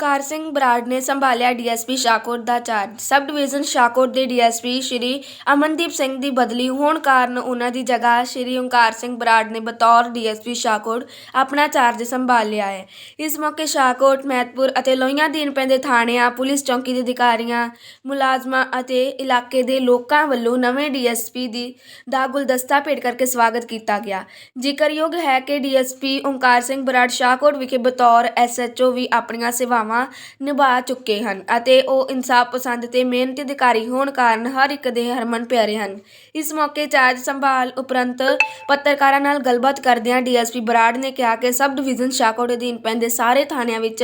ਓਮਕਾਰ ਸਿੰਘ ਬਰਾੜ ਨੇ ਸੰਭਾਲਿਆ ਡੀਐਸਪੀ ਸ਼ਾਹਕੋਟ ਦਾ ਚਾਰਜ। ਸਬ ਡਿਵੀਜ਼ਨ ਸ਼ਾਹਕੋਟ ਦੇ ਡੀਐਸਪੀ ਸ਼੍ਰੀ ਅਮਨਦੀਪ ਸਿੰਘ ਦੀ ਬਦਲੀ ਹੋਣ ਕਾਰਨ ਉਹਨਾਂ ਦੀ ਜਗ੍ਹਾ ਸ਼੍ਰੀ ਓਮਕਾਰ ਸਿੰਘ ਬਰਾੜ ਨੇ ਬਤੌਰ ਡੀਐਸਪੀ ਸ਼ਾਹਕੋਟ ਆਪਣਾ ਚਾਰਜ ਸੰਭਾਲ ਲਿਆ ਹੈ। ਇਸ ਮੌਕੇ ਸ਼ਾਹਕੋਟ, ਮਹਿਤਪੁਰ ਅਤੇ ਲੋਹੀਆਂ ਦੀਨ ਪੈਂਦੇ ਥਾਣਿਆਂ ਪੁਲਿਸ ਚੌਕੀ ਦੇ ਅਧਿਕਾਰੀਆਂ, ਮੁਲਾਜ਼ਮਾਂ ਅਤੇ ਇਲਾਕੇ ਦੇ ਲੋਕਾਂ ਵੱਲੋਂ ਨਵੇਂ ਡੀਐਸਪੀ ਦੀ ਦਾ ਗੁਲਦਸਤਾ ਭੇਟ ਕਰਕੇ ਸਵਾਗਤ ਕੀਤਾ ਗਿਆ। ਜ਼ਿਕਰਯੋਗ ਹੈ ਕਿ ਡੀਐਸਪੀ ਓਮਕਾਰ ਸਿੰਘ ਬਰਾੜ ਸ਼ਾਹਕੋਟ ਵਿਖੇ ਬਤੌਰ ਐਸਐਚਓ ਵੀ ਆਪਣੀਆਂ ਸੇਵਾਵਾਂ ਨਿਭਾ ਚੁੱਕੇ ਹਨ ਅਤੇ ਉਹ ਇਨਸਾਫ ਪਸੰਦ ਤੇ ਮਿਹਨਤੀ ਅਧਿਕਾਰੀ ਹੋਣ ਕਾਰਨ ਹਰ ਇੱਕ ਦੇ ਹਰਮਨ ਪਿਆਰੇ ਹਨ। ਇਸ ਮੌਕੇ ਚਾਰਜ ਸੰਭਾਲ ਉਪਰੰਤ ਪੱਤਰਕਾਰਾਂ ਨਾਲ ਗੱਲਬਾਤ ਕਰਦਿਆਂ ਡੀਐਸਪੀ ਬਰਾੜ ਨੇ ਕਿਹਾ ਕਿ ਸਬ ਡਿਵੀਜ਼ਨ ਸ਼ਾਹਕੋਟ ਅਧੀਨ ਪੈਂਦੇ ਸਾਰੇ ਥਾਣਿਆਂ ਵਿੱਚ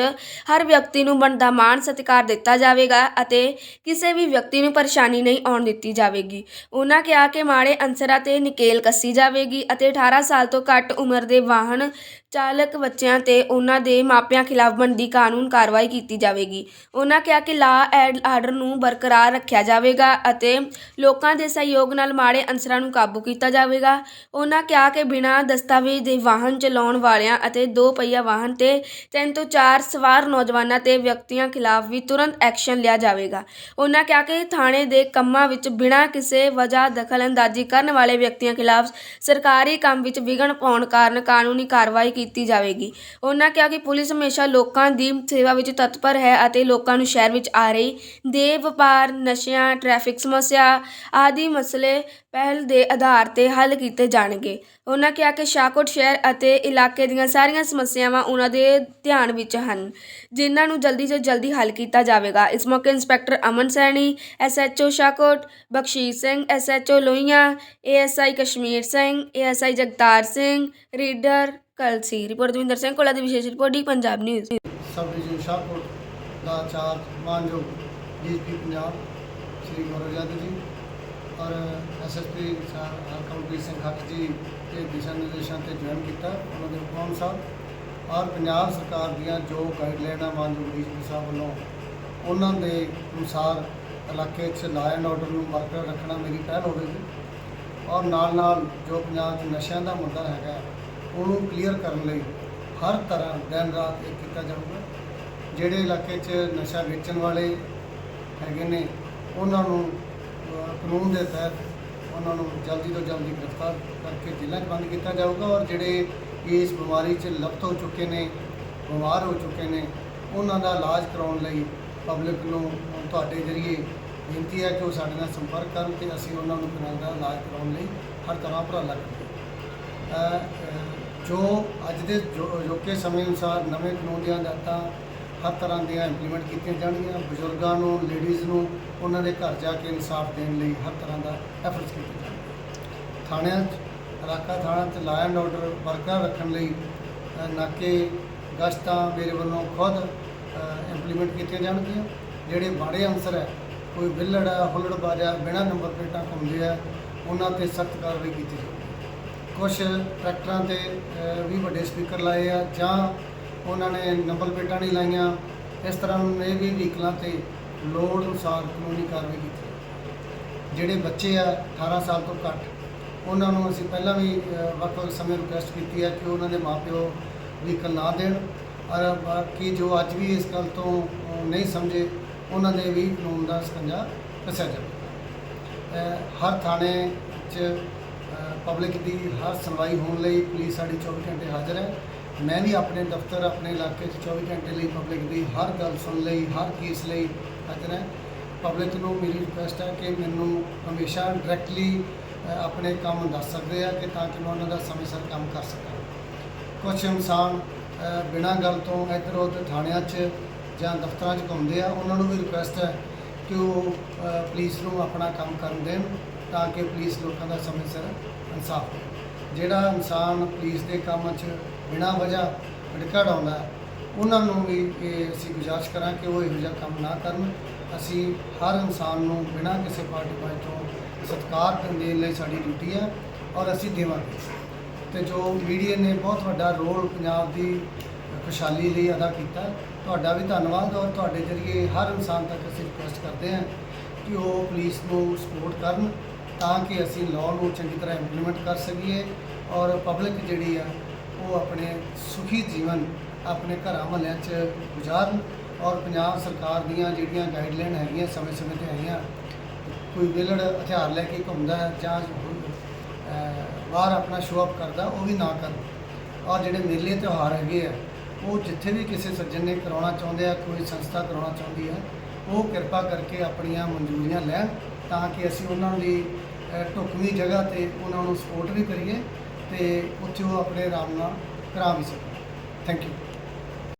ਹਰ ਵਿਅਕਤੀ ਨੂੰ ਬਣਦਾ ਮਾਣ ਸਤਿਕਾਰ ਦਿੱਤਾ ਜਾਵੇਗਾ ਅਤੇ ਕਿਸੇ ਵੀ ਵਿਅਕਤੀ ਨੂੰ ਪਰੇਸ਼ਾਨੀ ਨਹੀਂ ਆਉਣ ਦਿੱਤੀ ਜਾਵੇਗੀ। ਉਹਨਾਂ ਕਿਹਾ ਕਿ ਮਾੜੇ ਅਨਸਰਾਂ ਤੇ ਨਿਕੇਲ ਕੱਸੀ ਜਾਵੇਗੀ ਅਤੇ 18 ਸਾਲ ਤੋਂ ਘੱਟ ਉਮਰ ਦੇ ਵਾਹਨ ਚਾਲਕ ਬੱਚਿਆਂ ਤੇ ਉਹਨਾਂ ਦੇ ਮਾਪਿਆਂ ਖਿਲਾਫ ਬਣਦੀ ਕਾਨੂੰਨ ਕਾਰਵਾਈ ਕੀਤੀ ਜਾਵੇਗੀ। ਉਹਨਾਂ ਕਿਹਾ ਕਿ ਲਾ ਐਂਡ ਆਰਡਰ ਨੂੰ ਬਰਕਰਾਰ ਰੱਖਿਆ ਜਾਵੇਗਾ ਅਤੇ ਲੋਕਾਂ ਦੇ ਸਹਿਯੋਗ ਨਾਲ ਮਾੜੇ ਅਨਸਰਾਂ ਨੂੰ ਕਾਬੂ ਕੀਤਾ ਜਾਵੇਗਾ। ਉਹਨਾਂ ਕਿਹਾ ਕਿ ਬਿਨਾਂ ਦਸਤਾਵੇਜ਼ ਦੇ ਵਾਹਨ ਚਲਾਉਣ ਵਾਲਿਆਂ ਅਤੇ ਦੋ ਪਹੀਆ ਵਾਹਨ ਤੇ ਤਿੰਨ ਤੋਂ ਚਾਰ ਸਵਾਰ ਨੌਜਵਾਨਾਂ ਤੇ ਵਿਅਕਤੀਆਂ ਖਿਲਾਫ ਵੀ ਤੁਰੰਤ ਐਕਸ਼ਨ ਲਿਆ ਜਾਵੇਗਾ। ਉਹਨਾਂ ਕਿਹਾ ਕਿ ਥਾਣੇ ਦੇ ਕੰਮਾਂ ਵਿੱਚ ਬਿਨਾਂ ਕਿਸੇ ਵਜ੍ਹਾ ਦਖਲਅੰਦਾਜ਼ੀ ਕਰਨ ਵਾਲੇ ਵਿਅਕਤੀਆਂ ਖਿਲਾਫ ਸਰਕਾਰੀ ਕੰਮ ਵਿੱਚ ਵਿਘਨ ਪਾਉਣ ਕਾਰਨ ਕਾਨੂੰਨੀ ਕਾਰਵਾਈ ਕੀਤੀ ਜਾਵੇਗੀ। ਉਹਨਾਂ ਕਿਹਾ ਕਿ ਪੁਲਿਸ ਹਮੇਸ਼ਾ ਲੋਕਾਂ ਦੀ ਸੇਵਾ ਵਿੱਚ ਤਤਪਰ ਹੈ ਅਤੇ ਲੋਕਾਂ ਨੂੰ ਸ਼ਹਿਰ ਵਿੱਚ ਆ ਰਹੀ ਦੇ ਵਪਾਰ, ਨਸ਼ਿਆਂ, ਟ੍ਰੈਫਿਕ ਸਮੱਸਿਆ ਆਦਿ ਮਸਲੇ ਪਹਿਲ ਦੇ ਆਧਾਰ ਤੇ ਹੱਲ ਕੀਤੇ ਜਾਣਗੇ। ਉਹਨਾਂ ਕਿਹਾ ਕਿ ਸ਼ਾਹਕੋਟ ਸ਼ਹਿਰ ਅਤੇ ਇਲਾਕੇ ਦੀਆਂ ਸਾਰੀਆਂ ਸਮੱਸਿਆਵਾਂ ਉਹਨਾਂ ਦੇ ਧਿਆਨ ਵਿੱਚ ਹਨ, ਜਿਨ੍ਹਾਂ ਨੂੰ ਜਲਦੀ ਤੋਂ ਜਲਦੀ ਹੱਲ ਕੀਤਾ ਜਾਵੇਗਾ। ਇਸ ਮੌਕੇ inspector Aman Saini, SHO Shahkot, Bakhshish Singh, SHO Lohian, ASI Kashmir Singh, ASI Jagtar Singh, reader Kalsi. Report Davinder Singh Kola ਦੀ ਵਿਸ਼ੇਸ਼ report the Punjab news. Sub division Shahpur the charge ਮਾਨਯੋਗ ਡੀਐਸਪੀ ਪੰਜਾਬ ਸ਼੍ਰੀ ਗੌਰਵ ਯਾਦਵ ਜੀ ਔਰ SSP ਸਾਹਿਬ ਹਰਕਮਪ੍ਰੀਤ ਸਿੰਘ ਖੱਟ ਜੀ ਦੇ ਦਿਸ਼ਾ ਨਿਰਦੇਸ਼ਾਂ ਤੇ join ਕੀਤਾ, ਉਹਨਾਂ ਦੇ ਹੁਕਮ ਸਾਹਿਬ ਔਰ ਪੰਜਾਬ ਸਰਕਾਰ ਦੀਆਂ ਜੋ ਗਾਈਡਲਾਈਨਾਂ ਮਾਨਯੋਗ ਡੀਐਸਪੀ ਸਾਹਿਬ ਵੱਲੋਂ, ਉਹਨਾਂ ਦੇ ਅਨੁਸਾਰ ਇਲਾਕੇ 'ਚ ਲਾਅ ਐਂਡ ਆਰਡਰ ਨੂੰ ਬਰਕਰਾਰ ਰੱਖਣਾ ਮੇਰੀ ਪਹਿਲ ਹੋਵੇਗੀ ਔਰ ਨਾਲ ਨਾਲ ਜੋ ਪੰਜਾਬ 'ਚ ਨਸ਼ਿਆਂ ਦਾ ਮੁੱਦਾ ਹੈਗਾ, ਉਹਨੂੰ ਕਲੀਅਰ ਕਰਨ ਲਈ ਹਰ ਤਰ੍ਹਾਂ ਦਿਨ ਰਾਤ ਇਹ ਕੀਤਾ ਜਾਊਗਾ। ਜਿਹੜੇ ਇਲਾਕੇ 'ਚ ਨਸ਼ਾ ਵੇਚਣ ਵਾਲੇ ਹੈਗੇ ਨੇ, ਉਹਨਾਂ ਨੂੰ ਕਾਨੂੰਨ ਦੇ ਤਹਿਤ ਉਹਨਾਂ ਨੂੰ ਜਲਦੀ ਤੋਂ ਜਲਦੀ ਗ੍ਰਿਫਤਾਰ ਕਰਕੇ ਜੇਲ੍ਹਾਂ 'ਚ ਬੰਦ ਕੀਤਾ ਜਾਊਗਾ ਔਰ ਜਿਹੜੇ ਇਸ ਬਿਮਾਰੀ 'ਚ ਲਪਤ ਹੋ ਚੁੱਕੇ ਨੇ, ਬਿਮਾਰ ਹੋ ਚੁੱਕੇ ਨੇ, ਉਹਨਾਂ ਦਾ ਇਲਾਜ ਕਰਾਉਣ ਲਈ ਪਬਲਿਕ ਨੂੰ ਤੁਹਾਡੇ ਜ਼ਰੀਏ ਬੇਨਤੀ ਹੈ ਕਿ ਉਹ ਸਾਡੇ ਨਾਲ ਸੰਪਰਕ ਕਰਨ ਤੇ ਅਸੀਂ ਉਹਨਾਂ ਨੂੰ ਉਹਨਾਂ ਦਾ ਇਲਾਜ ਕਰਾਉਣ ਲਈ ਹਰ ਤਰ੍ਹਾਂ ਉਪਰਾਲਾ ਕਰਾਂਗੇ ਜੋ ਅੱਜ ਦੇ ਜੋ- ਅਜੋਕੇ ਸਮੇਂ ਅਨੁਸਾਰ ਨਵੇਂ ਕਾਨੂੰਨ ਦੀਆਂ ਹਦਾਇਤਾਂ ਹਰ ਤਰ੍ਹਾਂ ਦੀਆਂ ਇੰਪਲੀਮੈਂਟ ਕੀਤੀਆਂ ਜਾਣਗੀਆਂ। ਬਜ਼ੁਰਗਾਂ ਨੂੰ ਲੇਡੀਜ਼ ਨੂੰ ਉਹਨਾਂ ਦੇ ਘਰ ਜਾ ਕੇ ਇਨਸਾਫ ਦੇਣ ਲਈ ਹਰ ਤਰ੍ਹਾਂ ਦਾ ਐਫਰਟਸ ਕੀਤੇ ਜਾਣਗੇ। ਥਾਣਿਆਂ 'ਚ, ਇਲਾਕਾ ਥਾਣਾ 'ਚ ਲਾਅ ਐਂਡ ਆਰਡਰ ਬਰਕਰਾਰ ਰੱਖਣ ਲਈ ਨਾਕੇ, ਗਸ਼ਤਾਂ ਮੇਰੇ ਵੱਲੋਂ ਖੁਦ ਇੰਪਲੀਮੈਂਟ ਕੀਤੀਆਂ ਜਾਣਗੀਆਂ। ਜਿਹੜੇ ਮਾੜੇ ਅਨਸਰ ਹੈ, ਕੋਈ ਬਿੱਲੜ ਹੈ ਹੁੱਲੜਬਾਜ਼ ਹੈ ਬਿਨਾਂ ਨੰਬਰ ਪਲੇਟਾਂ ਘੁੰਮਦੇ ਆ ਉਹਨਾਂ ਤੇ ਸਖਤ ਕਾਰਵਾਈ ਕੀਤੀ ਜਾਊਗੀ। ਕੁਝ ਟਰੈਕਟਰਾਂ ਤੇ ਵੀ ਵੱਡੇ ਸਪੀਕਰ ਲਾਏ ਆ ਜਾਂ ਉਹਨਾਂ ਨੇ ਨੰਬਰ ਪਲੇਟਾਂ ਨਹੀਂ ਲਾਈਆਂ, ਇਸ ਤਰ੍ਹਾਂ ਇਹ ਵੀ ਵਹੀਕਲਾਂ ਤੇ ਲੋੜ ਅਨੁਸਾਰ ਕਾਨੂੰਨੀ ਕਾਰਵਾਈ ਕੀਤੀ। ਜਿਹੜੇ ਬੱਚੇ ਆ 18 ਸਾਲ ਤੋਂ ਘੱਟ, ਉਹਨਾਂ ਨੂੰ ਅਸੀਂ ਪਹਿਲਾਂ ਵੀ ਵੱਖ-ਵੱਖ ਸਮੇਂ ਰਿਕੁਐਸਟ ਕੀਤੀ ਹੈ ਕਿ ਉਹਨਾਂ ਦੇ ਮਾਪਿਓ ਵਹੀਕਲ ਨਾ ਦੇਣ ਔਰ ਬਾਕੀ ਜੋ ਅੱਜ ਵੀ ਇਸ ਗੱਲ ਤੋਂ ਨਹੀਂ ਸਮਝੇ, ਉਹਨਾਂ ਦੇ ਵੀ ਕਾਨੂੰਨ ਦਾ ਸਕੰਜਾ ਕੱਸਿਆ ਜਾਵੇ। ਹਰ ਥਾਣੇ 'ਚ ਪਬਲਿਕ ਦੀ ਹਰ ਸੁਣਵਾਈ ਹੋਣ ਲਈ ਪੁਲਿਸ ਸਾਡੀ 24 ਘੰਟੇ ਹਾਜ਼ਰ ਹੈ। ਮੈਂ ਵੀ ਆਪਣੇ ਦਫ਼ਤਰ, ਆਪਣੇ ਇਲਾਕੇ 'ਚ 24 ਘੰਟੇ ਲਈ ਪਬਲਿਕ ਦੀ ਹਰ ਗੱਲ ਸੁਣ ਲਈ, ਹਰ ਕੇਸ ਲਈ ਹਾਜ਼ਰ ਹੈ। ਪਬਲਿਕ ਨੂੰ ਮੇਰੀ ਰਿਕੁਐਸਟ ਹੈ ਕਿ ਮੈਨੂੰ ਹਮੇਸ਼ਾ ਡਾਇਰੈਕਟਲੀ ਆਪਣੇ ਕੰਮ ਦੱਸ ਸਕਦੇ ਆ ਕਿ ਤਾਂ ਕਿ ਮੈਂ ਉਹਨਾਂ ਦਾ ਸਮੇਂ ਸਿਰ ਕੰਮ ਕਰ ਸਕਾਂ। ਕੁਝ ਇਨਸਾਨ ਬਿਨਾਂ ਗੱਲ ਤੋਂ ਇੱਧਰ ਉੱਧਰ ਥਾਣਿਆਂ 'ਚ ਜਾਂ ਦਫ਼ਤਰਾਂ 'ਚ ਘੁੰਮਦੇ ਆ, ਉਹਨਾਂ ਨੂੰ ਵੀ ਰਿਕੁਐਸਟ ਹੈ ਕਿ ਉਹ ਪੁਲਿਸ ਨੂੰ ਆਪਣਾ ਕੰਮ ਕਰਨ ਦੇਣ ਤਾਂ ਕਿ ਪੁਲਿਸ ਲੋਕਾਂ ਦਾ ਸਮੇਂ ਸਿਰ ਇਨਸਾਫ ਜਿਹੜਾ ਇਨਸਾਨ ਪੁਲਿਸ ਦੇ ਕੰਮ 'ਚ ਬਿਨਾਂ ਵਜ੍ਹਾ ਭੜਕੜ ਆਉਂਦਾ ਉਹਨਾਂ ਨੂੰ ਵੀ ਇਹ ਅਸੀਂ ਗੁਜ਼ਾਰਿਸ਼ ਕਰਾਂ ਕਿ ਉਹ ਇਹੋ ਜਿਹਾ ਕੰਮ ਨਾ ਕਰਨ। ਅਸੀਂ ਹਰ ਇਨਸਾਨ ਨੂੰ ਬਿਨਾਂ ਕਿਸੇ ਪਾਰਟੀ ਪਾਈ ਤੋਂ ਸਤਿਕਾਰ ਦੇਣ ਲਈ ਸਾਡੀ ਡਿਊਟੀ ਹੈ ਔਰ ਅਸੀਂ ਦੇਵਾਂਗੇ। ਤੇ ਜੋ ਮੀਡੀਆ ਨੇ ਬਹੁਤ ਵੱਡਾ ਰੋਲ ਪੰਜਾਬ ਦੀ ਖੁਸ਼ਹਾਲੀ ਲਈ ਅਦਾ ਕੀਤਾ, ਤੁਹਾਡਾ ਵੀ ਧੰਨਵਾਦ ਔਰ ਤੁਹਾਡੇ ਜਰੀਏ ਹਰ ਇਨਸਾਨ ਤੱਕ ਅਸੀਂ ਰਿਕੁਐਸਟ ਕਰਦੇ ਹਾਂ ਕਿ ਉਹ ਪੁਲਿਸ ਨੂੰ ਸਪੋਰਟ ਕਰਨ। ਤਾਂ ਕਿ ਅਸੀਂ ਲਾਅ ਨੂੰ ਚੰਗੀ ਤਰ੍ਹਾਂ ਇੰਪਲੀਮੈਂਟ ਕਰ ਸਕੀਏ ਔਰ ਪਬਲਿਕ ਜਿਹੜੀ ਆ, ਉਹ ਆਪਣੇ ਸੁਖੀ ਜੀਵਨ ਆਪਣੇ ਘਰਾਂ ਮਹੱਲਿਆਂ 'ਚ ਗੁਜ਼ਾਰਨ ਔਰ ਪੰਜਾਬ ਸਰਕਾਰ ਦੀਆਂ ਜਿਹੜੀਆਂ ਗਾਈਡਲਾਈਨ ਹੈਗੀਆਂ ਸਮੇਂ-ਸਮੇਂ ਤੇ ਹੈਗੀਆਂ ਕੋਈ ਵਿਲੜ ਹਥਿਆਰ ਲੈ ਕੇ ਘੁੰਮਦਾ ਹੈ ਜਾਂ ਬਾਹਰ ਆਪਣਾ ਸ਼ੋਅ ਅਪ ਕਰਦਾ, ਉਹ ਵੀ ਨਾ ਕਰਨ। ਔਰ ਜਿਹੜੇ ਮੇਲੇ ਤਿਉਹਾਰ ਹੈਗੇ ਆ, ਉਹ ਜਿੱਥੇ ਵੀ ਕਿਸੇ ਸੱਜਣ ਨੇ ਕਰਾਉਣਾ ਚਾਹੁੰਦੇ ਆ, ਕੋਈ ਸੰਸਥਾ ਕਰਾਉਣਾ ਚਾਹੁੰਦੀ ਹੈ ਉਹ ਕਿਰਪਾ ਕਰਕੇ ਆਪਣੀਆਂ ਮਨਜ਼ੂਰੀਆਂ ਲੈਣ ਤਾਂ ਕਿ ਅਸੀਂ ਉਹਨਾਂ ਦੀ ਢੁਕਵੀਂ ਜਗ੍ਹਾ ਤੇ ਉਹਨਾਂ ਨੂੰ ਸਪੋਰਟ ਵੀ ਕਰੀਏ ਤੇ ਉੱਥੇ ਉਹ ਆਪਣੇ ਆਰਾਮ ਨਾਲ ਕਰਾ ਵੀ ਸਕਣ। Thank you